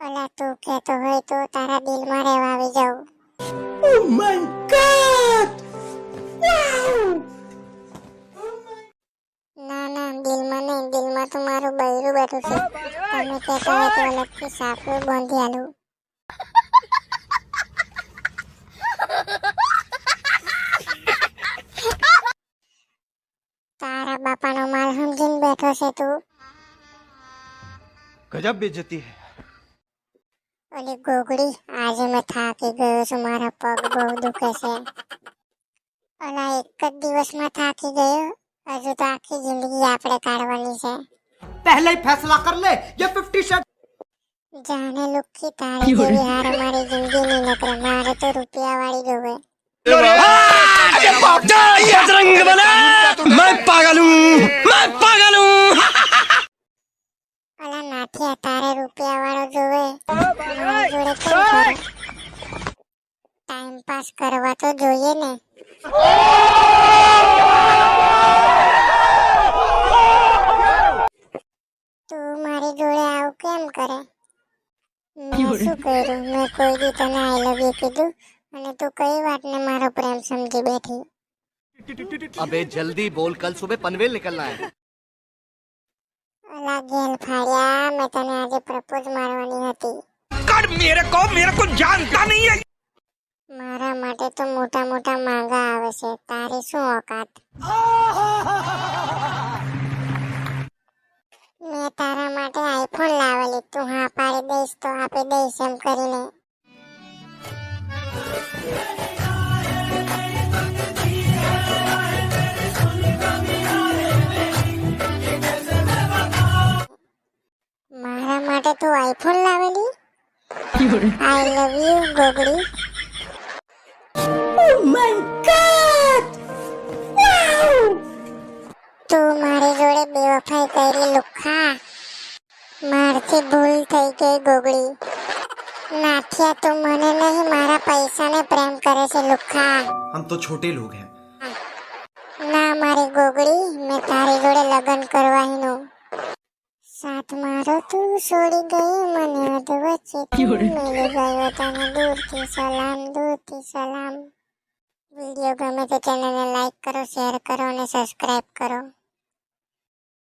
ઓલા તું કહેતો હોય તો તારા દિલમાં રહેવા આવી જાઉં. ઓ માય ગોડ ના ના દિલમાં નહીં. દિલમાં તો મારું બૈરું બેઠું છે. તમે કહેતા હોય તો અલગથી સાપડું બાંધી આલું. તારા બાપાનો માલ સમજીને બેઠો છે તું. ગજબ બેજતી હે. ઓલી ગોગડી આજે મેં થાકી ગયો છું મારા પગ બહુ દુખે છે ઓલા એક જ દિવસમાં થાકી ગયો હજુ તો આખી જિંદગી આપણે કાઢવાની છે पहले ही फैसला कर ले ये फिफ्टी शर्ट જાને લુખી તારી જેવી હારે મારી જિંદગી નહીં નકરે મારે તો રૂપિયા વાળી જોવે ટાઈમ પાસ કરવા તો જોઈએ ને. તું મારી જોડે આવું કેમ કરે? મેં શું મેં કોઈ દી તને કીધું અને તું કઈ વાતને મારો પ્રેમ સમજી બેઠી? અબે જલ્દી બોલ. કલ સુબહ પનવેલ નીકળના હે. ઓલા ગેલ તને આજે પ્રપોઝ મારવાની હતી. कर मेरे को मेरे को जानता नहीं है મારા માટે તો મોટા મોટા માંગા આવે છે તારી શું ઓકાત મેં તારા માટે આઈફોન લાવેલી તું હા પાડી દઈશ તો આપી દઈશ એમ કરીને મારા માટે તું આઈફોન લાવેલી આઈ લવ યુ ગોગડી ઓ માય ગોડ વાવ તું મારી જોડે બેવફાઈ કરી લુખા. મારથી ભૂલ થઈ ગઈ ગોગડી નાઠિયા તું મને નહીં મારા પૈસાને પ્રેમ કરે છે લુખા. હમ તો છોટે લોગ हैं ના મારી ગોગડી મેં તારી જોડે લગ્ન કરવાનું સાથ મારો તું છોડી ગઈ મને અધ વચ્ચે મિલી ગયો તને દૂરથી સલામ દૂરથી સલામ વીડિયો ગમે તો ચેનલને લાઈક કરો શેર કરો અને સબસ્ક્રાઇબ કરો